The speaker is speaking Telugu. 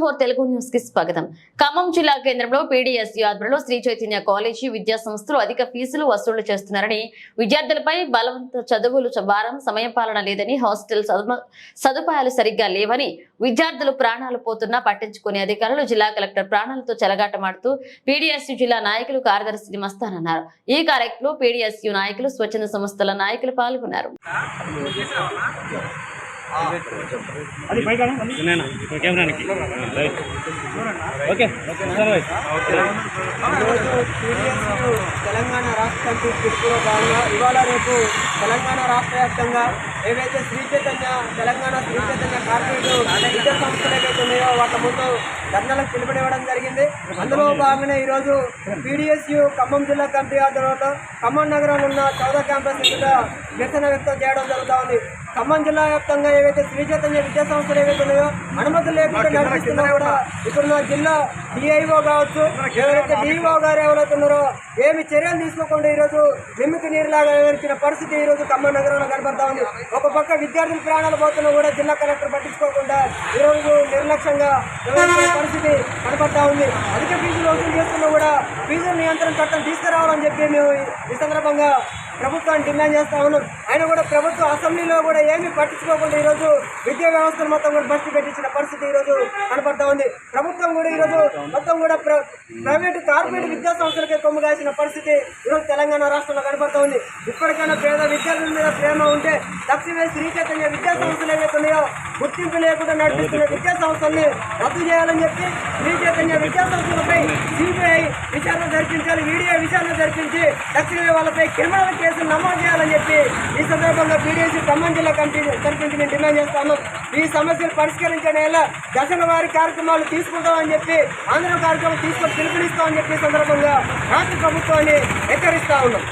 ఫోర్ తెలుగు న్యూస్కి స్వాగతం. ఖమ్మం జిల్లా కేంద్రంలో పీడీఎస్ ఆధ్వర్యంలో శ్రీ చైతన్య కాలేజీ విద్యా సంస్థలు అధిక ఫీజులు వసూలు చేస్తున్నారని విద్యార్థులపై బలవంత చదువులు భారం సమయం పాలన లేదని హాస్టల్ సదుపాయాలు సరిగ్గా లేవని విద్యార్థులు ప్రాణాలు పోతున్నా పట్టించుకునే అధికారులు జిల్లా కలెక్టర్ ప్రాణాలతో చెలగాటమాడుతూ పీడీఎస్యు జిల్లా నాయకులు కార్యదర్శి మస్తానన్నారు ఈ కార్యక్రమంలో పీడీఎస్యు నాయకులు స్వచ్ఛంద సంస్థల నాయకులు పాల్గొన్నారు. కెమెరానికి ఓకే. తెలంగాణ రాష్ట్ర పిలుపులో భాగంగా ఇవాళ రేపు తెలంగాణ రాష్ట్ర వ్యాప్తంగా ఏవైతే శ్రీ చైతన్య తెలంగాణ శ్రీ చైతన్య కార్పొరేట్ విద్యా సంస్థలు ఏవైతే ఉన్నాయో వాటి ముందు ధర్నాలకు పిలుపునివ్వడం జరిగింది. అందులో భాగంగానే ఈరోజు పీడిఎస్యు ఖమ్మం జిల్లా కమిటీ ఆధ్వర్యంలో ఖమ్మం నగరంలో ఉన్న చౌద క్యాంపస్ ఎదుట నిరసన వ్యక్తం చేయడం జరుగుతూ ఉంది. ఖమ్మం జిల్లా వ్యాప్తంగా ఏవైతే శ్రీ చైతన్య విద్యా సంస్థలు ఏవైతే ఉన్నాయో అనుమతులు లేకుండా నడిపిస్తున్నా కూడా ఇప్పుడున్న జిల్లా డిఐఓ కావచ్చు ఎవరైతే డిఓ గారు ఎవరైతే ఉన్నారో ఏమి చర్యలు తీసుకోకుండా ఈరోజు నిమ్మికి నీరులాగా వివరించిన పరిస్థితి ఈరోజు ఖమ్మం నగరంలో కనబడతా ఉంది. ఒక పక్క విద్యార్థుల ప్రాణాలు పోతున్నా కూడా జిల్లా కలెక్టర్ పట్టించుకోకుండా ఈరోజు నిర్లక్ష్యంగా పరిస్థితి కనబడతా ఉంది. అధిక ఫీజులు వసూలు చేస్తున్నా కూడా ఫీజుల నియంత్రణ చట్టం తీసుకురావాలని చెప్పి మేము ఈ సందర్భంగా ప్రభుత్వాన్ని డిమాండ్ చేస్తా ఉన్నారు. ఆయన కూడా ప్రభుత్వ అసెంబ్లీలో కూడా ఏమీ పట్టించుకోకుండా ఈరోజు విద్యా వ్యవస్థను మొత్తం కూడా బస్సు పెట్టించిన పరిస్థితి ఈరోజు కనపడతా ఉంది. ప్రభుత్వం కూడా ఈరోజు మొత్తం కూడా ప్ర- ప్రైవేటు కార్పొరేట్ విద్యా సంస్థలకే కొమ్ము కాసిన పరిస్థితి ఈరోజు తెలంగాణ రాష్ట్రంలో కనపడతా ఉంది. ఇప్పటికైనా పేద విద్యార్థుల మీద ప్రేమ ఉంటే తక్షణమే శ్రీ చైతన్య విద్యా సంస్థలు ఏవైతే ఉన్నాయో గుర్తింపు లేకుండా నడిపిస్తున్న విద్యా సంస్థల్ని రద్దు చేయాలని చెప్పి శ్రీ చైతన్య విద్యా సంస్థలపై సిబిఐ విచారణ జరిపించాలి వీడియో విచారణ జరిపించి తక్షణమే వాళ్ళపై క్రిమినల్ కేసులు నమోదు చేయాలని చెప్పి ఈ సందర్భంగా బీడీసీ ఖమ్మం జిల్లా కమిటీ తరఫున మేము డిమాండ్ చేస్తాము. ఈ సమస్యలు పరిష్కరించడం వల్ల దశల వారి కార్యక్రమాలు తీసుకుంటామని చెప్పి ఆంధ్ర కార్యక్రమం తీసుకొని పిలుపునిస్తామని చెప్పి సందర్భంగా రాష్ట్ర ప్రభుత్వాన్ని హెచ్చరిస్తా ఉన్నాం.